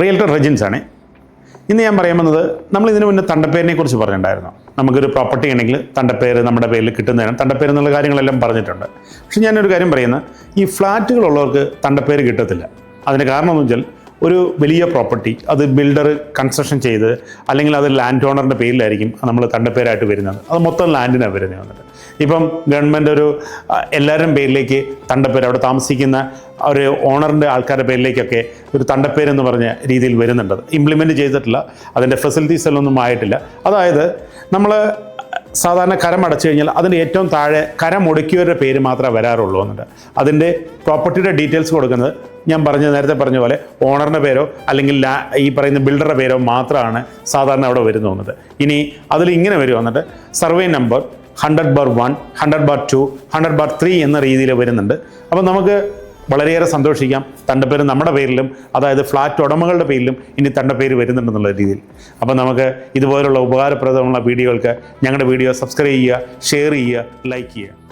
Realtor Rejins ആണ്. ഇന്ന് ഞാൻ പറയാൻ വന്നത് നമ്മൾ ഇതിനു മുന്നേ തണ്ടപ്പേരിനെ കുറിച്ച് പറഞ്ഞിട്ടുണ്ടായിരുന്നു. നമുക്കൊരു പ്രോപ്പർട്ടി ഉണ്ടെങ്കിൽ തണ്ടപ്പേര് നമ്മുടെ പേരിൽ കിട്ടുന്നതിനും തണ്ടപ്പേര് എന്നുള്ള കാര്യങ്ങളെല്ലാം പറഞ്ഞിട്ടുണ്ട്. പക്ഷെ ഞാനൊരു കാര്യം പറയുന്നത് ഈ ഫ്ലാറ്റുകളുള്ളവർക്ക് തണ്ടപ്പേര് കിട്ടത്തില്ല. അതിന് കാരണം എന്ന് വെച്ചാൽ ഒരു വലിയ പ്രോപ്പർട്ടി അത് ബിൽഡർ കൺസ്ട്രക്ഷൻ ചെയ്ത് അല്ലെങ്കിൽ അത് ലാൻഡ് ഓണറിന്റെ പേരിലായിരിക്കും നമ്മൾ തണ്ടപ്പേരായിട്ട് വരുന്നത്. അത് മൊത്തം ലാൻഡിനാണ് വരുന്നത് വന്നിട്ട് ഇപ്പം ഗവൺമെന്റ് ഒരു എല്ലാവരും പേരിലേക്ക് തണ്ടപ്പേര് അവിടെ താമസിക്കുന്ന ഒരു ഓണറിന്റെ ആൾക്കാരുടെ പേരിലേക്കൊക്കെ ഒരു തണ്ടപ്പേരെന്ന് പറഞ്ഞ രീതിയിൽ വരുന്നുണ്ട്. ഇംപ്ലിമെന്റ് ചെയ്തിട്ടില്ല. അതിന്റെ ഫെസിലിറ്റീസ് എല്ലാം ഒന്നും ആയിട്ടില്ല. അതായത് നമ്മൾ സാധാരണ കരം അടച്ചു കഴിഞ്ഞാൽ അതിന്റെ ഏറ്റവും താഴെ കരം ഒടുക്കിയവരുടെ പേര് മാത്രമേ വരാറുള്ളൂ എന്നിട്ട് അതിന്റെ പ്രോപ്പർട്ടിയുടെ ഡീറ്റെയിൽസ് കൊടുക്കുന്നത് ഞാൻ പറഞ്ഞ നേരത്തെ പറഞ്ഞ പോലെ ഓണറിന്റെ പേരോ അല്ലെങ്കിൽ ഈ പറയുന്ന ബിൽഡറുടെ പേരോ മാത്രമാണ് സാധാരണ അവിടെ വരുന്നു എന്നത് ഇനി അതിൽ ഇങ്ങനെ വരും വന്നിട്ട് survey number hundred bar one hundred bar two hundred bar three എന്ന രീതിയിൽ വരുന്നുണ്ട്. അപ്പോൾ നമുക്ക് വളരെയേറെ സന്തോഷിക്കാം. തണ്ടപ്പേര് നമ്മുടെ പേരിലും അതായത് ഫ്ലാറ്റ് ഉടമകളുടെ പേരിലും ഇനി തണ്ടപ്പേര് വരുന്നുണ്ടെന്നുള്ള രീതിയിൽ. അപ്പോൾ നമുക്ക് ഇതുപോലുള്ള ഉപകാരപ്രദമുള്ള വീഡിയോകൾക്ക് ഞങ്ങളുടെ വീഡിയോ സബ്സ്ക്രൈബ് ചെയ്യുക ഷെയർ ചെയ്യുക ലൈക്ക് ചെയ്യുക.